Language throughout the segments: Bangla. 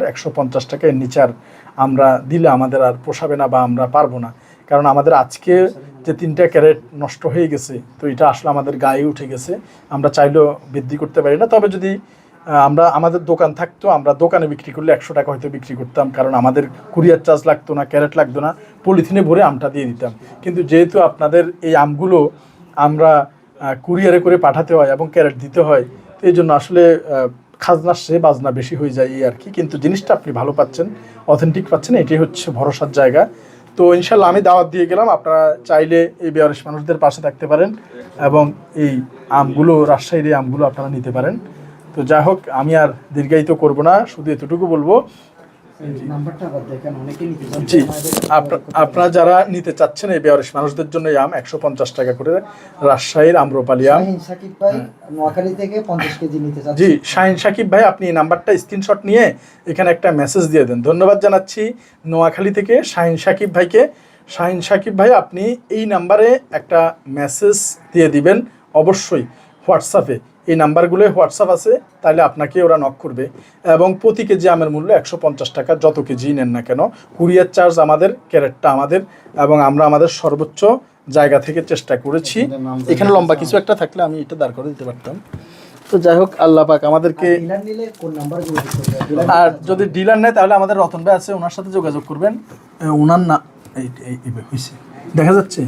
একশো পঞ্চাশ টাকা এর আমরা দিলে আমাদের আর পোষাবে না বা আমরা পারব না। কারণ আমাদের আজকে যে তিনটা ক্যারেট নষ্ট হয়ে গেছে, তো এটা আসলে আমাদের গায়ে উঠে গেছে। আমরা চাইলেও বৃদ্ধি করতে পারি না। তবে যদি আমরা, আমাদের দোকান থাকতো, আমরা দোকানে বিক্রি করলে একশো টাকা হয়তো বিক্রি করতাম। কারণ আমাদের কুরিয়ার চার্জ লাগতো না, ক্যারেট লাগতো না। পলিথিনে ভরে আমটা দিয়ে দিতাম। কিন্তু যেহেতু আপনাদের এই আমগুলো আমরা কুরিয়ারে করে পাঠাতে হয় এবং ক্যারেট দিতে হয়, তো এই জন্য আসলে খাজনার সে বাজনা বেশি হয়ে যায় এই আর কি। কিন্তু জিনিসটা আপনি ভালো পাচ্ছেন অথেন্টিক পাচ্ছেন, এটাই হচ্ছে ভরসার জায়গা। তো ইনশাল্লাহ আমি দাওয়াত দিয়ে গেলাম, আপনারা চাইলে এই বেয়ারিশ মানুষদের পাশে থাকতে পারেন এবং এই আমগুলো, রাজশাহীর এই আমগুলো আপনারা নিতে পারেন। তো যাই হোক, আমি আর দীর্ঘায়িত করব না, শুধু এতটুকু বলব জি আপনা- আপনারা যারা নিতে চাচ্ছেন এই বেয়ারিশ মানুষদের জন্য আম একশো পঞ্চাশ টাকা করে রাজশাহীর আম্রপালি আম। সাকিব ভাই নোয়াখালী থেকে পঞ্চাশ কেজি নিতে জি শাহিন সাকিব ভাই আপনি এই নাম্বারটা স্ক্রিনশট নিয়ে এখানে একটা মেসেজ দিয়ে দেন। ধন্যবাদ জানাচ্ছি নোয়াখালী থেকে শাহিন সাকিব ভাইকে। শাহিন সাকিব ভাই আপনি এই নাম্বারে একটা মেসেজ দিয়ে দিবেন অবশ্যই হোয়াটসঅ্যাপে। এই নাম্বারগুলোয় হোয়াটসঅ্যাপ আছে তাহলে আপনাকে ওরা নক করবে। এবং প্রতি কেজি আমের মূল্য একশো পঞ্চাশ টাকা যত কেজি নেন না কেন। কুরিয়ার চার্জ আমাদের ক্যারেটটা আমাদের এবং আমরা আমাদের সর্বোচ্চ জায়গা থেকে চেষ্টা করেছি। এখানে লম্বা কিছু একটা থাকলে আমি এটা দাঁড় করে দিতে পারতাম। তো যাই হোক আল্লাহ পাক আমাদেরকে আর যদি ডিলার নেয় তাহলে আমাদের রতন ভাই আছে ওনার সাথে যোগাযোগ করবেন। ওনার না এই হয়েছে দেখা যাচ্ছে?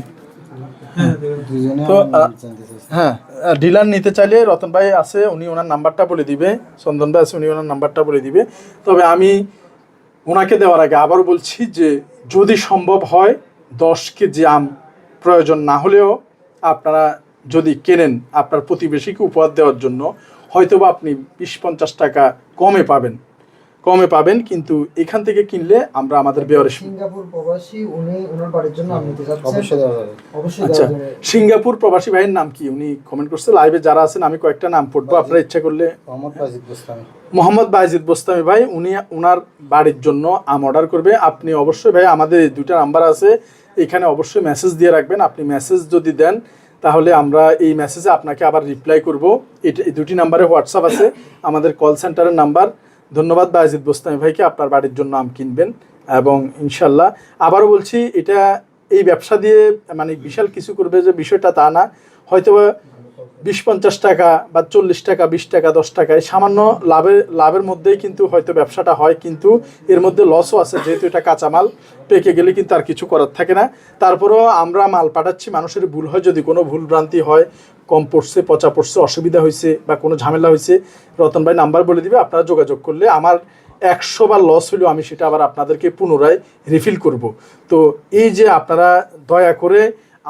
দুজনে তো, হ্যাঁ ডিলার নিতে চাইলে রতন ভাই আছে, উনি ওনার নাম্বারটা বলে দিবে। চন্দন ভাই আছে, উনি ওনার নাম্বারটা বলে দিবে। তবে আমি ওনাকে দেওয়ার আগে আবার বলছি যে, যদি সম্ভব হয় দশ কেজি আম প্রয়োজন না হলেও আপনারা যদি কেনেন আপনার প্রতিবেশীকে উপহার দেওয়ার জন্য, হয়তোবা আপনি বিশ পঞ্চাশ টাকা কমে পাবেন। কমে পাবেন কিন্তু এখান থেকে কিনলে আমরা আমাদের বেয়ারে সিঙ্গাপুর প্রবাসী উনি ওনার বাড়ির জন্য আমি নিতে চাচ্ছি অবশ্যই দেওয়া অবশ্যই আচ্ছা সিঙ্গাপুর প্রবাসী ভাইয়ের নাম কি? উনি কমেন্ট করছে লাইভে যারা আছেন আমি কয়েকটা নাম পড়ব আপনারা ইচ্ছা করলে। মোহাম্মদ বাজিদ গোস্তামি। মোহাম্মদ বাইজিদ বোস্তামি ভাই উনি ওনার বাড়ির জন্য আম অর্ডার করবে। আপনি অবশ্যই ভাই আমাদের দুইটা নাম্বার আছে এখানে অবশ্যই মেসেজ দিয়ে রাখবেন। আপনি মেসেজ যদি দেন তাহলে আমরা এই মেসেজে আপনাকে আবার রিপ্লাই করব। এটা এই দুটি নাম্বারে হোয়াটসঅ্যাপ আছে আমাদের কল সেন্টারের নাম্বার ধন্যবাদ বাইজিদ বোস্তামি ভাইকে, আপনার বাড়ির জন্য আম কিনবেন। এবং ইনশাল্লাহ আবারও বলছি, এটা এই ব্যবসা দিয়ে মানে বিশাল কিছু করবে যে বিষয়টা তা না। হয়তো বিশ পঞ্চাশ টাকা বা চল্লিশ টাকা, বিশ টাকা, দশ টাকা, এই সামান্য লাভের লাভের মধ্যেই কিন্তু হয়তো ব্যবসাটা হয়, কিন্তু এর মধ্যে লসও আছে, যেহেতু এটা কাঁচামাল, পেকে গেলে কিন্তু আর কিছু করার থাকে না। তারপরেও আমরা মাল পাঠাচ্ছি, মানুষের ভুল হয়, যদি কোনো ভুল ভ্রান্তি হয়, কম পড়ছে, পচা পড়ছে, অসুবিধা হয়েছে বা কোনো ঝামেলা হয়েছে, রতন ভাই নাম্বার বলে দিবে, আপনারা যোগাযোগ করলে আমার একশো বার লস হলেও আমি সেটা আবার আপনাদেরকে পুনরায় রিফিল করব। তো এই যে আপনারা দয়া করে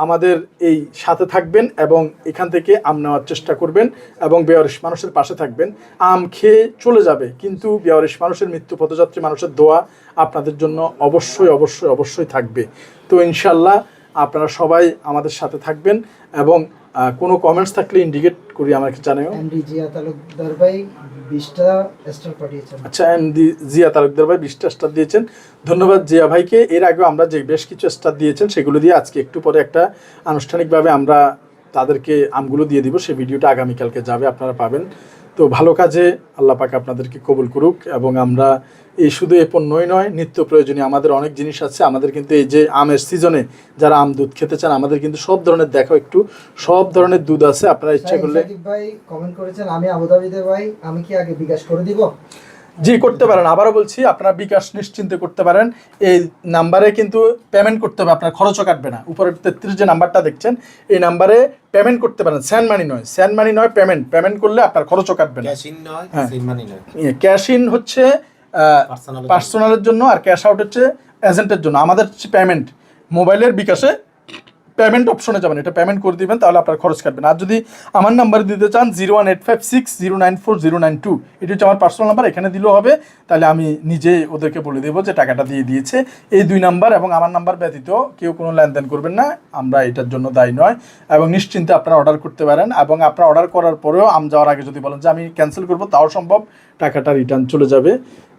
আমাদের এই সাথে থাকবেন এবং এখান থেকে আম নেওয়ার চেষ্টা করবেন এবং বেয়ারিশ মানুষের পাশে থাকবেন। আম খেয়ে চলে যাবে, কিন্তু বেয়ারিশ মানুষের মৃত্যু, পথযাত্রী মানুষের দোয়া আপনাদের জন্য অবশ্যই অবশ্যই অবশ্যই থাকবে। তো ইনশাল্লাহ আপনারা সবাই আমাদের সাথে থাকবেন এবং কোনো কমেন্টস থাকলে ইন্ডিকেট করি আমাকে জানাও এমডি জিয়া তালুকদার ভাই বিশটা স্টার পাঠিয়েছেন। আচ্ছা এমডি জিয়া তালুকদার ভাই বিশটা স্টার দিয়েছেন। ধন্যবাদ জিয়া ভাইকে। এর আগে আমরা যে বেশ কিছু স্টার দিয়েছেন সেগুলো দিয়ে আজকে একটু পরে একটা আনুষ্ঠানিকভাবে আমরা তাদেরকে আমগুলো দিয়ে দিব। সেই ভিডিওটা আগামীকালকে যাবে আপনারা পাবেন। তো ভালো কাজে আল্লাহ পাক আপনাদেরকে কবুল করুক এবং আমরা এই শুধু এ পণ্যই নয় নিত্য প্রয়োজনীয় আমাদের অনেক জিনিস আছে। আমাদের কিন্তু এই যে আমের সিজনে যারা আম দুধ খেতে চান আমাদের কিন্তু সব ধরনের দেখো একটু। সব ধরনের দুধ আছে আপনারা ইচ্ছা করলে ভাই কমেন্ট করেছেন আমি আবুধাবিতে ভাই আমি কি আগে বিকাশ করে দিব? জি করতে পারেন। আবারও বলছি আপনারা বিকাশ নিশ্চিন্তে করতে পারেন। এই নাম্বারে কিন্তু পেমেন্ট করতে হবে আপনার খরচও কাটবে না। উপরে তেত্রিশ যে নাম্বারটা দেখছেন এই নাম্বারে পেমেন্ট করতে পারেন। স্যান্ড মানি নয়। স্যান্ড মানি নয় পেমেন্ট পেমেন্ট করলে আপনার খরচও কাটবে না। ক্যাশ ইন ইন হচ্ছে পার্সোনালের জন্য। আর ক্যাশ আউট হচ্ছে এজেন্টের জন্য। আমাদের হচ্ছে পেমেন্ট মোবাইলের বিকাশে পেমেন্ট অপশনে যাবেন, এটা পেমেন্ট করে দিবেন, তাহলে আপনার খরচ কাটবে আর যদি আমার নাম্বার দিতে চান zero one eight five six zero nine four zero nine two এটা হচ্ছে আমার পার্সোনাল নাম্বার এখানে দিলেও হবে। তাহলে আমি নিজে ওদেরকে বলে দেবো যে টাকাটা দিয়ে দিয়েছে। এই দুই নাম্বার এবং আমার নাম্বার ব্যতীত কেউ কোনো লেনদেন করবেন না, আমরা এটার জন্য দায়ী নয়। এবং নিশ্চিন্তে আপনারা অর্ডার করতে পারেন এবং আপনারা অর্ডার করার পরেও আম যাওয়ার আগে যদি বলেন যে আমি ক্যান্সেল করব, তাও সম্ভব, টাকাটা রিটার্ন চলে যাবে।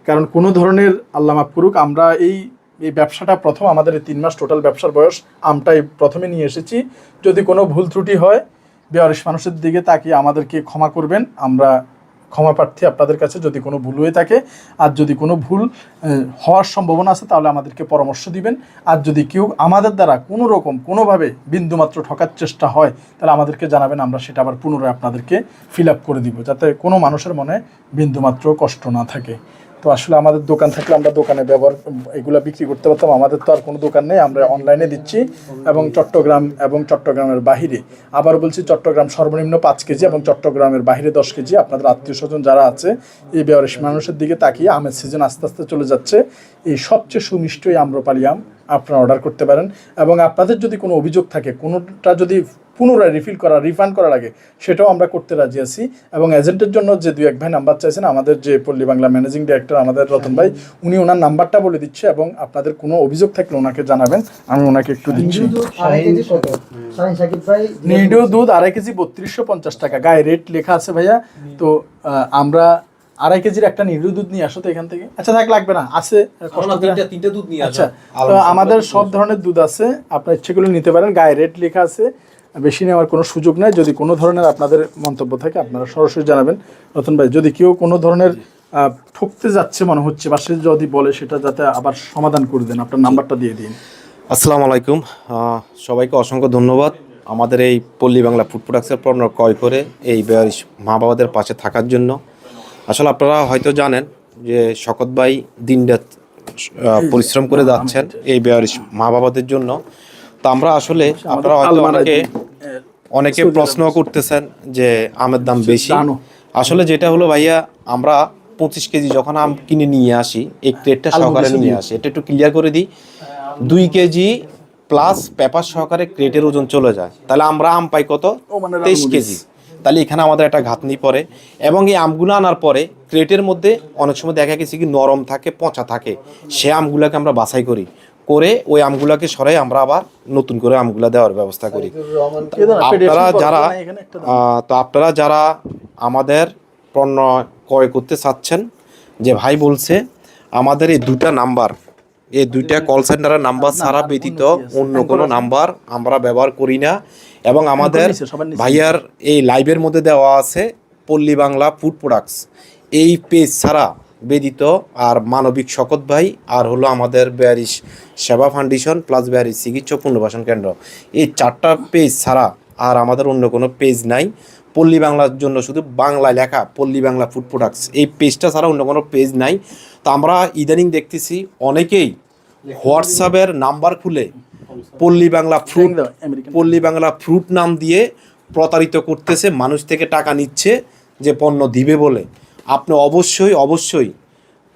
কারণ কোনো ধরনের আল্লাহ মাফ করুক, আমরা এই এই ব্যবসাটা প্রথম আমাদের তিন মাস টোটাল ব্যবসার বয়স, আমটাই প্রথমে নিয়ে এসেছি। যদি কোনো ভুল ত্রুটি হয়, বেয়ারিশ মানুষের দিকে তাকিয়ে আমাদেরকে ক্ষমা করবেন। আমরা ক্ষমা প্রার্থী আপনাদের কাছে যদি কোনো ভুল হয়ে থাকে। আর যদি কোনো ভুল হওয়ার সম্ভাবনা আছে, তাহলে আমাদেরকে পরামর্শ দিবেন। আর যদি কেউ আমাদের দ্বারা কোনো রকম, কোনোভাবে বিন্দুমাত্র ঠকার চেষ্টা হয়, তাহলে আমাদেরকে জানাবেন, আমরা সেটা আবার পুনরায় আপনাদেরকে ফিল আপ করে দিব, যাতে কোনো মানুষের মনে বিন্দুমাত্র কষ্ট না থাকে। তো আসলে আমাদের দোকান থাকলে আমরা দোকানে ব্যবহার, এগুলো বিক্রি করতে পারতাম। আমাদের তো আর কোনো দোকান নেই, আমরা অনলাইনে দিচ্ছি এবং চট্টগ্রাম এবং চট্টগ্রামের বাহিরে। আবার বলছি চট্টগ্রাম সর্বনিম্ন পাঁচ কেজি এবং চট্টগ্রামের বাহিরে দশ কেজি। আপনাদের আত্মীয় স্বজন যারা আছে, এই বেয়ারিশ মানুষের দিকে তাকিয়ে আমের সিজন আস্তে আস্তে চলে যাচ্ছে। এই সবচেয়ে সুমিষ্ট এই আম্রপালি আম আপনারা অর্ডার করতে পারেন। এবং আপনাদের যদি কোনো অভিযোগ থাকে, কোনোটা যদি পুনরায় রিফিল করা রিফান্ড করা লাগে সেটাও আমরা করতে রাজি আছি। এবং এজেন্টের জন্য যে দুই এক ভাই নাম্বার চাইছেন আমাদের যে পল্লী বাংলা ম্যানেজিং ডিরেক্টর আমাদের রতন ভাই উনি ওনার নাম্বারটা বলে দিচ্ছে এবং আপনাদের কোনো অভিযোগ থাকলে ওনাকে জানাবেন আমি ওনাকে একটু দিচ্ছি। নিডু দুধ আড়াই কেজি বত্রিশশো পঞ্চাশ টাকা। গায়ে রেট লেখা আছে ভাইয়া। তো আমরা আড়াই কেজির একটা নিডো দুধ নিয়ে আসো তো এখান থেকে। আচ্ছা থাক লাগবে না। আছে কষ্ট তিনটা তিনটা দুধ নিয়ে আচ্ছা তো আমাদের সব ধরনের দুধ আছে। আপনার ইচ্ছে করলে নিতে পারেন। গায়ে রেট লেখা আছে। বেশি নেওয়ার কোনো সুযোগ নেই। যদি কোনো ধরনের আপনাদের মন্তব্য থাকে আপনারা সরাসরি জানাবেন। রতন ভাই যদি কেউ কোনো ধরনের ঠকতে যাচ্ছে মনে হচ্ছে বা সে যদি বলে সেটা যাতে আবার সমাধান করে দেন। আপনার নাম্বারটা দিয়ে দিন। আসসালামু আলাইকুম। সবাইকে অসংখ্য ধন্যবাদ। আমাদের এই পল্লী বাংলা ফুড প্রোডাক্টসের পণ্য ক্রয় করে এই বেয়ারিশ মা বাবাদের পাশে থাকার জন্য। আসলে আপনারা হয়তো জানেন যে শকত ভাই দিন রাত আহ, পরিশ্রম করে যাচ্ছেন এই বেয়ারিশ মা বাবাদের জন্য। তো আমরা আসলে আপনারা হয়তো অনেকে। অনেকে প্রশ্ন করতেছেন যে আমের দাম বেশি। আসলে যেটা হলো ভাইয়া আমরা পঁচিশ কেজি যখন আম কিনে নিয়ে আসি এই ক্রেটটা সহকারে নিয়ে আসি এটা একটু ক্লিয়ার করে দিই। দুই কেজি প্লাস পেপার সহকারে ক্রেটের ওজন চলে যায়। তাহলে আমরা আম পাই কত? মানে তেইশ কেজি। তাহলে এখানে আমাদের একটা ঘাতনি পড়ে। এবং এই আমগুলো আনার পরে ক্রেটের মধ্যে অনেক সময় দেখা গেছে কি নরম থাকে পচা থাকে। সে আমগুলোকে আমরা বাছাই করি। করে ওই আমগুলোকে সরাই আমরা আবার নতুন করে আমগুলা দেওয়ার ব্যবস্থা করি। আপনারা যারা তো আপনারা যারা আমাদের পণ্য ক্রয় করতে চাচ্ছেন যে ভাই বলছে আমাদের এই দুটা নাম্বার এই দুইটা কল সেন্টারের নাম্বার ছাড়া ব্যতীত অন্য কোনো নাম্বার আমরা ব্যবহার করি না। এবং আমাদের। ভাইয়ার এই লাইভের মধ্যে দেওয়া আছে পল্লী বাংলা ফুড প্রোডাক্টস এই পেজ ছাড়া বেদিত আর মানবিক শকত ভাই আর হলো আমাদের বেয়ারিশ সেবা ফাউন্ডেশন প্লাস বেয়ারিশ চিকিৎসা পুনর্বাসন কেন্দ্র। এই চারটা পেজ ছাড়া আর আমাদের অন্য কোনো পেজ নাই। পল্লী বাংলার জন্য শুধু বাংলায় লেখা পল্লী বাংলা ফুড প্রোডাক্টস এই পেজটা ছাড়া অন্য কোনো পেজ নাই। তো আমরা ইদানিং দেখতেছি অনেকেই হোয়াটসঅ্যাপের নাম্বার খুলে পল্লী বাংলা ফ্রুট পল্লী বাংলা ফ্রুট নাম দিয়ে প্রতারিত করতেছে মানুষ থেকে টাকা নিচ্ছে যে পণ্য দিবে বলে। আপনি অবশ্যই অবশ্যই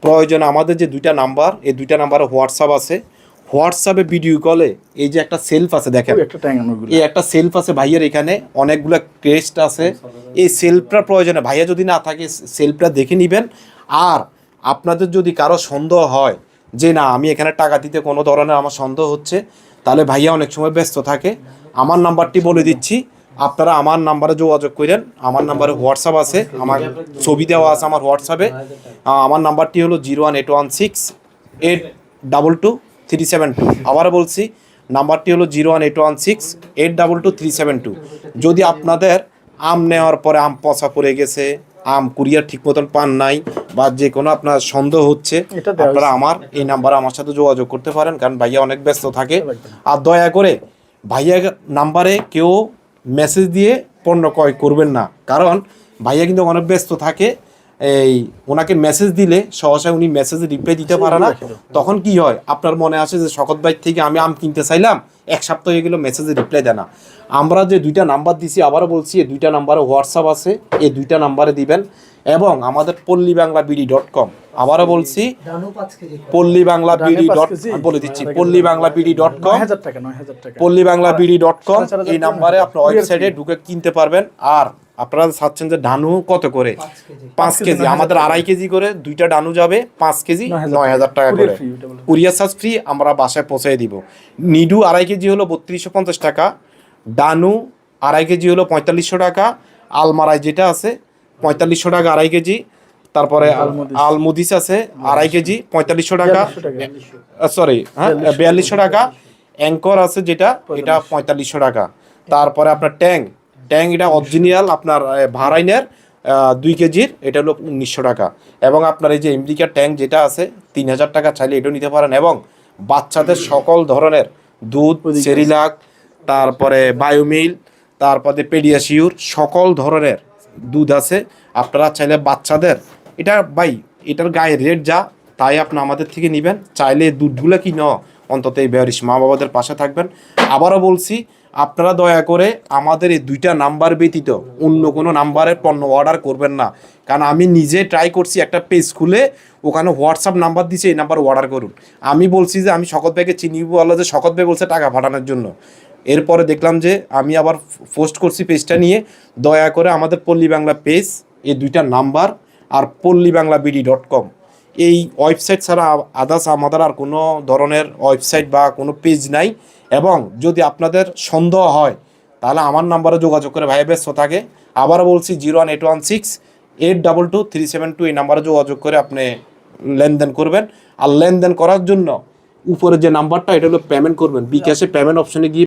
প্রয়োজন আমাদের যে দুইটা নাম্বার এই দুইটা নাম্বারে হোয়াটসঅ্যাপ আছে। হোয়াটসঅ্যাপে ভিডিও কলে এই যে একটা সেলফ আছে দেখেন। একটা এই একটা সেলফ আছে ভাইয়ের এখানে অনেকগুলো ক্রেস্ট আছে। এই সেলফটা প্রয়োজনে ভাইয়া যদি না থাকে সেলফটা দেখে নেবেন। আর আপনাদের যদি কারও সন্দেহ হয় যে না আমি এখানে টাকা দিতে কোনো ধরনের আমার সন্দেহ হচ্ছে তাহলে ভাইয়া অনেক সময় ব্যস্ত থাকে। আমার নাম্বারটি বলে দিচ্ছি। আপনারা আমার নাম্বারে যোগাযোগ করেন আমার নাম্বারে হোয়াটসঅ্যাপ আছে আমার ছবি দেওয়া আছে আমার হোয়াটসঅ্যাপে আমার নাম্বারটি হলো zero one eight one six eight double two three seven two. আবার বলছি নাম্বারটি হলো zero one eight one six eight double two three seven two. যদি আপনাদের আম নেওয়ার পরে আম পচা পড়ে গেছে আম কুরিয়ার ঠিক মতন পান নাই বা যে কোনো আপনার সন্দেহ হচ্ছে আপনারা আমার এই নাম্বারে আমার সাথে যোগাযোগ করতে পারেন কারণ ভাইয়া অনেক ব্যস্ত থাকে। আর দয়া করে ভাইয়া নাম্বারে কেউ মেসেজ দিয়ে পণ্য ক্রয় করবেন না। কারণ ভাইয়া কিন্তু অনেক ব্যস্ত থাকে এই ওনাকে মেসেজ দিলে সহসা উনি মেসেজে রিপ্লাই দিতে পারে না। তখন কি হয়? আপনার মনে আসে যে শকত ভাই থেকে আমি আম কিনতে চাইলাম এক সপ্তাহ হয়ে গেল মেসেজে রিপ্লাই দেয় না। আমরা যে দুইটা নাম্বার দিছি আবারও বলছি এই দুইটা নাম্বারে হোয়াটসঅ্যাপ আছে এই দুইটা নাম্বারে দিবেন। এবং আমাদের পল্লী বাংলা বিডি ডট কম আবারও বলছি? পল্লী বাংলা বিডি ডট বলে দিচ্ছি পল্লী বাংলা বিডি ডট কম পল্লী বাংলা বিডি ডট কম এই নাম্বারে। আপনার ওয়েবসাইটে ঢুকে কিনতে পারবেন। আর আপনারা চাচ্ছেন যে ডানু কত করে? পাঁচ কেজি। আমাদের আড়াই কেজি করে দুইটা ডানু যাবে পাঁচ কেজি নয় হাজার টাকা। করে। কুরিয়ার চার্জ ফ্রি আমরা বাসায় পৌঁছে দিব। নিডু আড়াই কেজি হলো বত্রিশশো পঞ্চাশ টাকা ডানু আড়াই কেজি হলো পঁয়তাল্লিশশো টাকা আলমারায় যেটা আছে পঁয়তাল্লিশশো টাকা আড়াই কেজি তারপরে আলমুদিস। আছে আড়াই কেজি পঁয়তাল্লিশশো টাকা। সরি হ্যাঁ বিয়াল্লিশশো টাকা। অ্যাঙ্কর আছে যেটা এটা পঁয়তাল্লিশশো টাকা। তারপরে আপনার ট্যাং। ট্যাং এটা অরিজিনাল আপনার ভারাইনের দুই কেজির এটা হলো উনিশশো টাকা। এবং আপনার এই যে আমেরিকার ট্যাঙ্ক যেটা আছে তিন হাজার টাকা চাইলে এটাও নিতে পারেন। এবং বাচ্চাদের সকল ধরনের দুধ সেরিলাক তারপরে বায়োমিল তারপরে পেডিয়াশিওর সকল ধরনের দুধ আছে। আপনারা চাইলে বাচ্চাদের এটা ভাই, এটার গায়ে রেট যা, তাই আপনি আমাদের থেকে নেবেন। চাইলে দুধগুলো কি ন অন্তত এই বেয়ারিশ মা বাবাদের পাশে থাকবেন। আবারও বলছি, আপনারা দয়া করে আমাদের এই দুইটা নাম্বার ব্যতীত অন্য কোনো নাম্বারের পণ্য অর্ডার করবেন না। কারণ আমি নিজে ট্রাই করছি একটা পেজ খুলে, ওখানে হোয়াটসঅ্যাপ নাম্বার দিছে, এই নাম্বার অর্ডার করুন। আমি বলছি যে, আমি শকত ভাইকে চিনি বলল যে, শকত ভাই বলছে টাকা পাঠানোর জন্য। এরপরে দেখলাম যে, আমি আবার পোস্ট করছি পেজটা নিয়ে। দয়া করে আমাদের পল্লী বাংলা পেজ এই দুইটা নাম্বার আর পল্লী বাংলা বিডি ডট কম এই ওয়েবসাইট ছাড়া আদার্স আমাদের আর কোনো ধরনের ওয়েবসাইট বা কোনো পেজ নাই। এবং যদি আপনাদের সন্দেহ হয়, তাহলে আমার নাম্বারে যোগাযোগ করে ভাই ব্যস্ত থাকে। আবারও বলছি, zero one eight one six, eight double two three seven two এই নাম্বারে যোগাযোগ করে আপনি লেনদেন করবেন। আর লেনদেন করার জন্য উপরে যে নাম্বারটা, এটা হলো পেমেন্ট করবেন। বিকাশে পেমেন্ট অপশনে গিয়ে